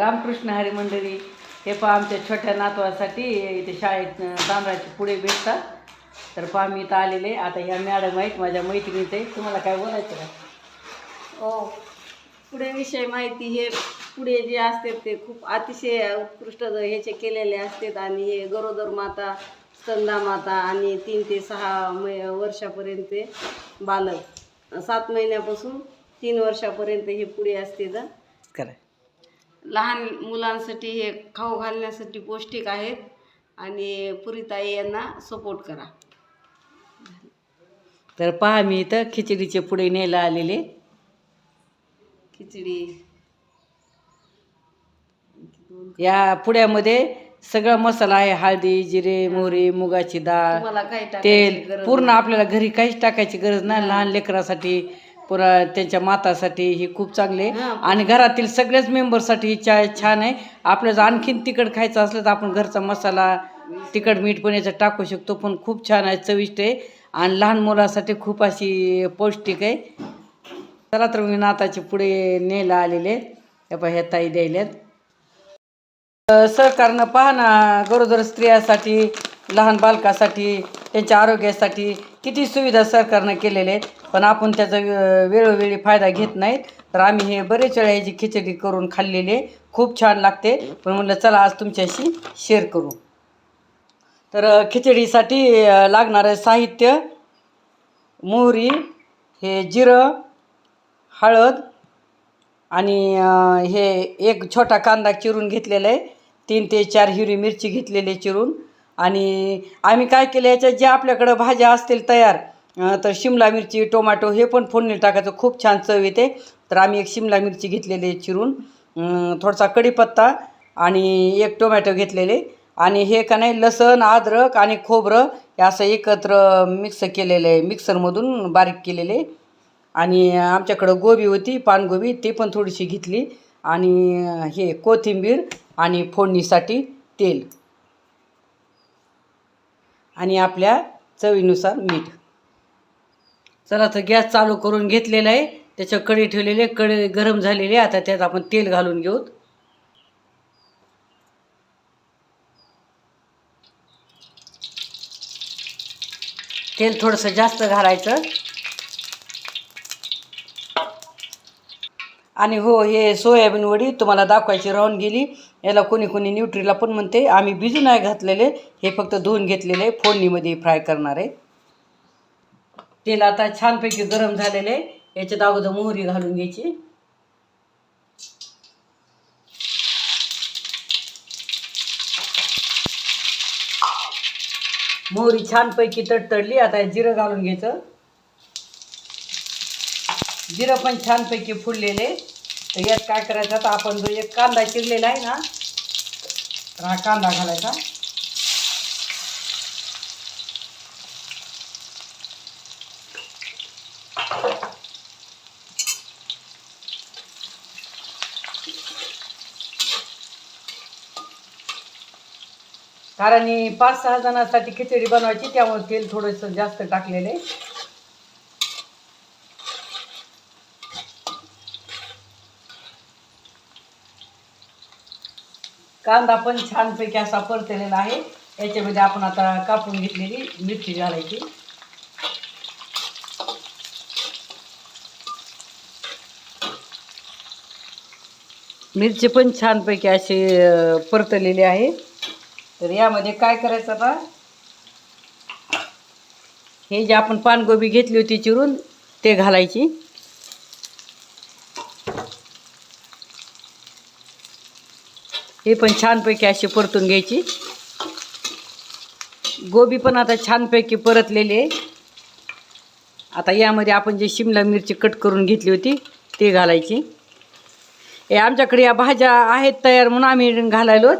रामकृष्ण हरी मंडळी हे पहा आमच्या छोट्या नातवासाठी इथे शाळेत तांदळाचे पुढे भेटतात. तर पहा मी इथं आलेले. आता ह्या मॅडम आहेत माझ्या मैत्रिणीत आहे तुम्हाला काय बोलायचं का हो. पुढे विषय माहिती हे पुढे जे असते ते खूप अतिशय उत्कृष्ट ह्याचे केलेले असतात. आणि हे गरोदर माता स्तंदा माता आणि तीन ते सहा मै वर्षापर्यंत ते बालक. सात महिन्यापासून तीन वर्षापर्यंत हे पुढे असते तर करा लहान मुलांसाठी हे खाऊ घालण्यासाठी पौष्टिक आहेत आणि पुरीताई यांना सपोर्ट करा. तर पहा मी इथं खिचडीचे पुढे न्यायला आलेले. खिचडी. या पुड्यामध्ये सगळा मसाला आहे हळदी जिरे मोहरी मुगाची डाळ. तुम्हाला काय टाकायची तेल गरज पूर्ण. आपल्याला घरी काहीच टाकायची गरज नाही लहान लेकरासाठी पुन्हा त्यांच्या मातासाठी ही खूप चांगली आहे. आणि घरातील सगळ्याच मेंबरसाठी ही चाय छान आहे. आपल्याला जर आणखीन तिखट खायचं असलं तर आपण घरचा मसाला तिखट मीठ पण याच्यात टाकू शकतो. पण खूप छान आहे चविष्ट आहे. आणि लहान मुलासाठी खूप अशी पौष्टिक आहे. चला तर मी नाताचे पुढे न्यायला आलेले हे ह्या ताई द्यायल्यात अ, सहकार्य पहा ना गरोदर स्त्रियासाठी लहान बालकासाठी त्यांच्या आरोग्यासाठी किती सुविधा सरकारनं केलेल्या आहेत. पण आपण त्याचा वे- वेळोवेळी फायदा घेत नाहीत. तर आम्ही हे बरेच वेळा ह्याची खिचडी करून खाल्लेली खूप छान लागते. पण म्हटलं चला आज तुमच्याशी शेअर करू. तर खिचडीसाठी लागणारं साहित्य मोहरी हे जिरं हळद आणि हे एक छोटा कांदा चिरून घेतलेला आहे. तीन ते चार हिरवी मिरची घेतलेली आहे चिरून. आणि आम्ही काय केलं याच्यात जे आपल्याकडं भाज्या असतील तयार तर शिमला मिरची टोमॅटो हे पण फोडणी टाकायचं. खूप छान चव येते. तर आम्ही एक शिमला मिरची घेतलेली आहे चिरून. थोडासा कढीपत्ता आणि एक टोमॅटो घेतलेले. आणि हे का नाही लसण अद्रक आणि खोबरं हे असं एकत्र मिक्स केलेलं आहे. मिक्सरमधून बारीक केलेले. आणि आमच्याकडं गोबी होती पानगोबी ते पण थोडीशी घेतली. आणि हे कोथिंबीर आणि फोडणीसाठी तेल. आणि आपल्या चवीनुसार मीठ. चला तर गॅस चालू करून घेतलेला आहे. त्याच्यावर कढी ठेवलेली आहे. कढी गरम झालेली आहे. आता त्यात आपण तेल घालून घेऊ. तेल थोडंसं जास्त घालायचं. आणि हो हे सोयाबीन वडी तुम्हाला दाखवायची राहून गेली. याला कोणी कोणी न्यूट्रीला पण म्हणते आम्ही भिजू नाही घातलेले. हे फक्त धुवून घेतलेले फोडणीमध्ये फ्राय करणार आहे. तेल आता छानपैकी गरम झालेले याच्यात अगोदर मोहरी घालून घ्यायची. मोहरी छानपैकी तडतडली आता जिरं घालून घ्यायचं. जिरं पण छानपैकी फुललेले. तर यात काय करायचं आता आपण जो एक कांदा चिरलेला आहे ना तर हा कांदा घालायचा. कारण पाच सहा जणांसाठी खिचडी बनवायची त्यामुळे तेल थोडंसं जास्त टाकलेलं आहे. कांदा पण छानपैकी असा परतलेला आहे. याच्यामध्ये आपण आता कापून घेतलेली मिरची घालायची. मिरची पण छानपैकी अशी परतलेली आहे. तर यामध्ये काय करायचं बा? हे जे आपण पानगोबी घेतली होती चिरून ते घालायची. हे पण छानपैकी अशी परतून घ्यायची. गोबी पण आता छानपैकी परतलेली आहे. आता यामध्ये आपण जे शिमला मिरची कट करून घेतली होती ते घालायची. हे आमच्याकडे या भाज्या आहेत तयार म्हणून आम्ही घालायलो.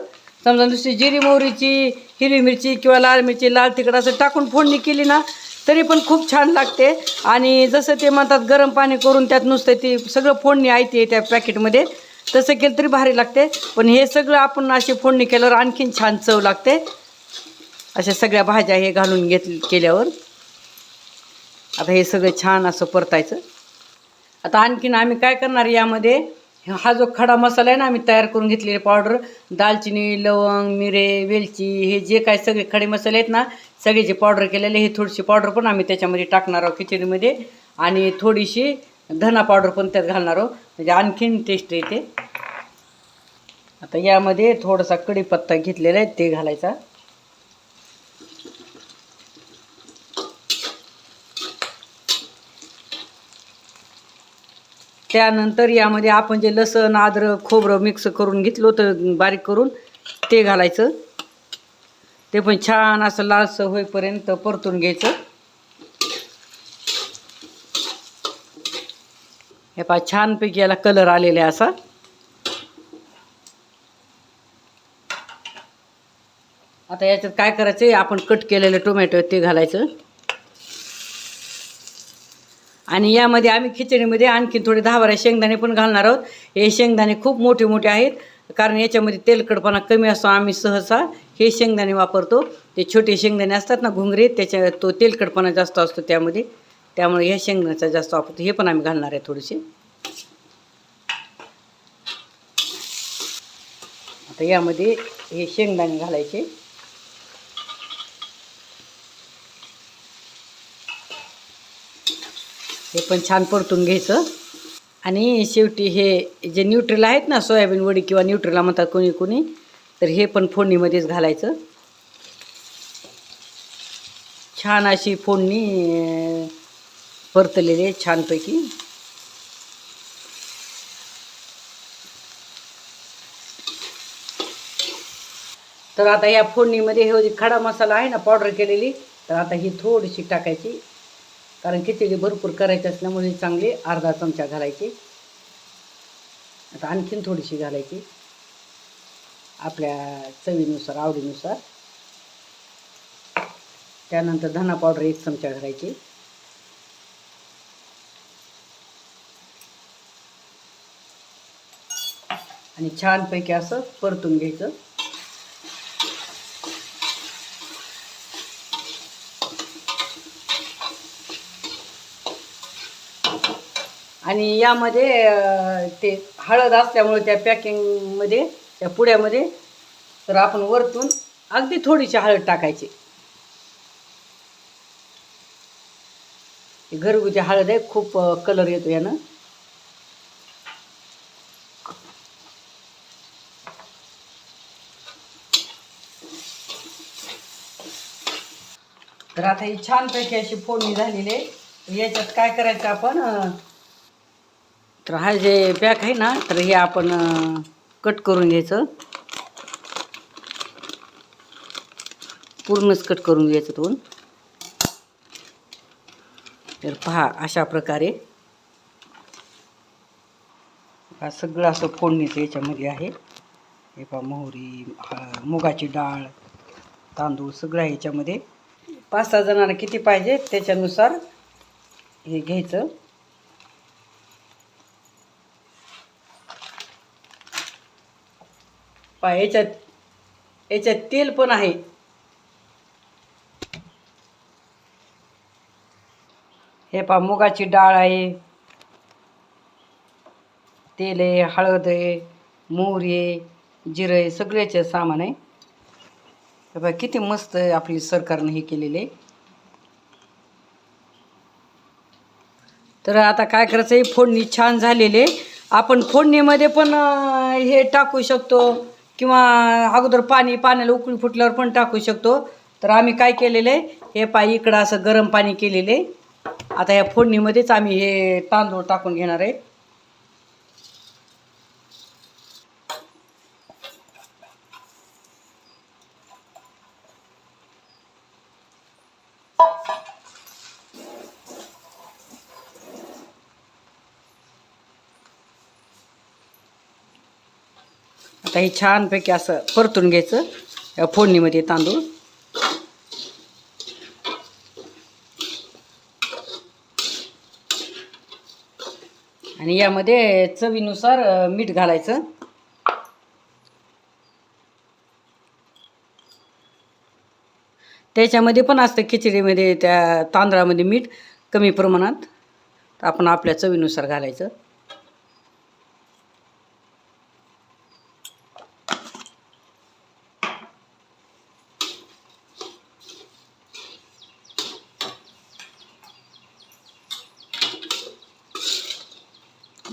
समजा नुसती जिरी मोहरीची हिरवी मिरची किंवा लाल मिरची लाल तिखट असं टाकून फोडणी केली ना तरी पण खूप छान लागते. आणि जसं ते म्हणतात गरम पाणी करून त्यात नुसतं ते सगळं फोडणी आहे त्या पॅकेटमध्ये तसं केलं तरी भारी लागते. पण हे सगळं आपण अशी फोडणी केल्यावर आणखीन छान चव लागते. अशा सगळ्या भाज्या हे घालून घेत केल्यावर. आता हे सगळं छान असं परतायचं. आता आणखीन आम्ही काय करणार यामध्ये हा जो खडा मसाला आहे ना आम्ही तयार करून घेतलेले पावडर दालचिनी लवंग मिरे वेलची हे जे काय सगळे खडे मसाले आहेत ना सगळे जे पावडर केलेले हे थोडीशी पावडर पण आम्ही त्याच्यामध्ये टाकणार आहोत खिचडीमध्ये आणि थोडीशी धना पावडर पण त्यात घालणार आहोत. म्हणजे आणखीन टेस्ट येते. आता यामध्ये थोडासा कढीपत्ता घेतलेला आहे ते घालायचा. त्यानंतर यामध्ये आपण जे लसण अद्रक खोबरं मिक्स करून घेतलं होतं बारीक करून ते घालायचं. ते पण छान असं लालसं होईपर्यंत परतून घ्यायचं. हे पहा छानपैकी याला कलर आलेला आहे असा. आता याच्यात काय करायचं आहे आपण कट केलेलं टोमॅटो ते घालायचं. आणि यामध्ये आम्ही खिचडीमध्ये आणखी थोडे दहा बारा शेंगदाणे पण घालणार आहोत. हे शेंगदाणे खूप मोठे मोठे आहेत कारण याच्यामध्ये तेलकटपणा कमी असतो आम्ही सहसा हे शेंगदाणे वापरतो. ते छोटे शेंगदाणे असतात ना घुंगरे त्याच्या तो तेलकडपणा जास्त असतो त्यामध्ये. त्यामुळे ह्या शेंगदाण्याचा जास्त वापरतो हे पण आम्ही घालणार आहे थोडेसे. आता यामध्ये हे शेंगदाणे घालायचे. हे पण छान परतून घ्यायचं. आणि शेवटी हे जे न्यूट्रेला आहेत ना सोयाबीन वडी किंवा न्यूट्रेला म्हणतात कोणी कोणी तर हे पण फोडणीमध्येच घालायचं. छान अशी फोडणी परतलेली आहे छानपैकी. तर आता या फोडणीमध्ये हे खडा मसाला आहे ना पावडर केलेली तर आता ही थोडीशी टाकायची. कारण खिचडी भरपूर करायची असल्यामुळे चांगली अर्धा चमचा घालायची. आता आणखीन थोडीशी घालायची. आपल्या चवीनुसार आवडीनुसार. त्यानंतर धना पावडर एक चमचा घालायची. आणि छानपैकी असं परतून घ्यायचं. आणि यामध्ये ते हळद असल्यामुळे त्या पॅकिंगमध्ये त्या पुड्यामध्ये तर आपण वरतून अगदी थोडीशी हळद टाकायची. घरगुती हळद आहे खूप कलर येतो यानं. तर आता ही छानपैकी अशी फोडणी झालेली आहे. याच्यात काय करायचं आपण तर हा जे पॅक आहे ना तर हे आपण कट करून घ्यायचं. पूर्णच कट करून घ्यायचं दोन. तर पहा अशा प्रकारे. हा सगळं असं फोडणीचं याच्यामध्ये आहे. हे पहा मोहरी मुगाची डाळ तांदूळ सगळं आहे याच्यामध्ये. पाच सहा जणांना किती पाहिजे त्याच्यानुसार हे घ्यायचं. पा याच्यात याच्यात तेल पण आहे. हे पहा मुगाची डाळ आहे. तेल आहे हळद आहे मोहरी आहे जिरं आहे सगळ्याचे सामान आहे. हे बघा किती मस्त आपली सरकारनं हे केलेले. आहे तर आता काय करायचं आहे फोडणी छान झालेली आहे. आपण फोडणीमध्ये पण हे टाकू शकतो. किंवा अगोदर पाणी पाण्याला उकळी फुटल्यावर पण टाकू शकतो. तर आम्ही काय केलेलं आहे हे पाय इकडं असं गरम पाणी केलेलं. आहे आता या फोडणीमध्येच आम्ही हे तांदूळ टाकून घेणार आहे. आता हे छानपैकी असं परतून घ्यायचं या फोडणीमध्ये तांदूळ. आणि यामध्ये चवीनुसार मीठ घालायचं. त्याच्यामध्ये पण असतं खिचडीमध्ये त्या तांदळामध्ये मीठ कमी प्रमाणात. आपण आपल्या चवीनुसार घालायचं.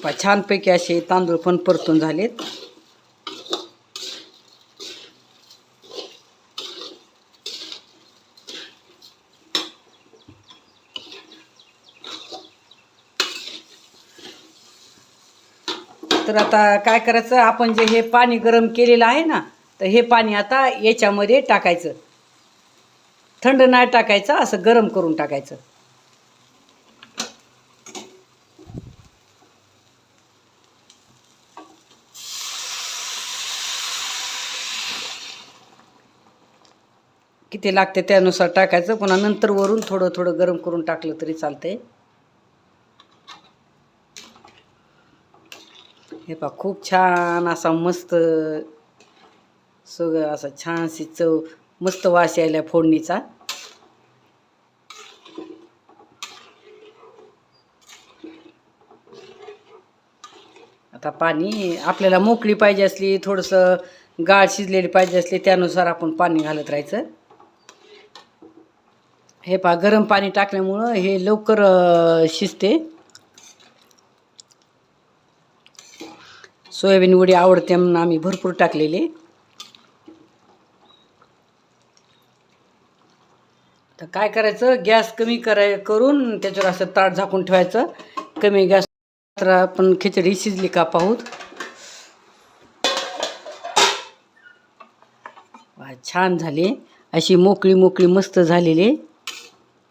पहा छानपैकी असे तांदूळ पण परतून झालेत. तर आता काय करायचं आपण जे हे पाणी गरम केलेलं आहे ना तर हे पाणी आता याच्यामध्ये टाकायचं. थंड नाही टाकायचं असं गरम करून टाकायचं. किती लागते त्यानुसार टाकायचं. पुन्हा नंतर वरून थोडं थोडं गरम करून टाकलं तरी चालतंय. हे पा खूप छान असा मस्त सगळं असं छानशी चव मस्त वास यायला फोडणीचा. आता पाणी आपल्याला मोकळी पाहिजे असली थोडंसं गाळ शिजलेली पाहिजे असली त्यानुसार आपण पाणी घालत राहायचं. हे पा गरम पाणी टाकल्यामुळं हे लवकर शिजते. सोयाबीन वडी आवडते म्हणून आम्ही भरपूर टाकलेली. तर काय करायचं गॅस कमी कराय करून त्याच्यावर असं ताट झाकून ठेवायचं. कमी गॅस तर आपण खिचडी शिजली का पाहूत. छान झाली. अशी मोकळी मोकळी मस्त झालेली.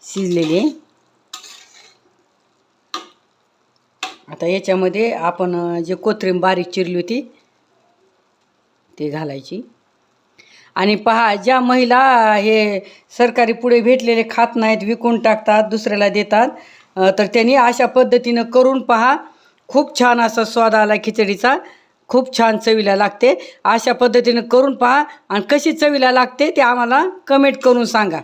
शिजलेली आता याच्यामध्ये आपण जे कोथिंबीर बारीक चिरली होती ते घालायची. आणि पहा ज्या महिला हे सरकारी पुढे भेटलेले खात नाहीत विकून टाकतात दुसऱ्याला देतात तर त्यांनी अशा पद्धतीनं करून पहा खूप छान असा स्वाद आला खिचडीचा खूप छान चवीला लागते. अशा पद्धतीनं करून पहा आणि कशी चवीला लागते ते आम्हाला कमेंट करून सांगा.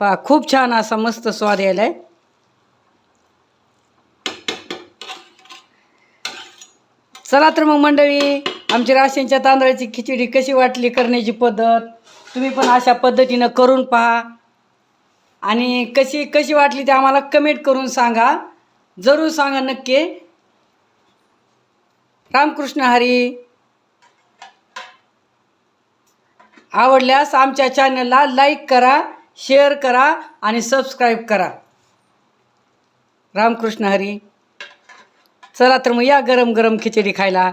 पहा खूप छान असा मस्त स्वाद यायला आहे चला तर मग मंडळी आमची राशनच्या तांदळाची खिचडी कशी वाटली करण्याची पद्धत तुम्ही पण अशा पद्धतीनं करून पहा. आणि कशी कशी वाटली ते आम्हाला कमेंट करून सांगा. जरूर सांगा नक्की. रामकृष्ण हरी. आवडल्यास आमच्या चॅनलला लाईक करा. शेअर करा आणि सबस्क्राईब करा. रामकृष्ण हरी. चला तर मग या गरम गरम खिचडी खायला.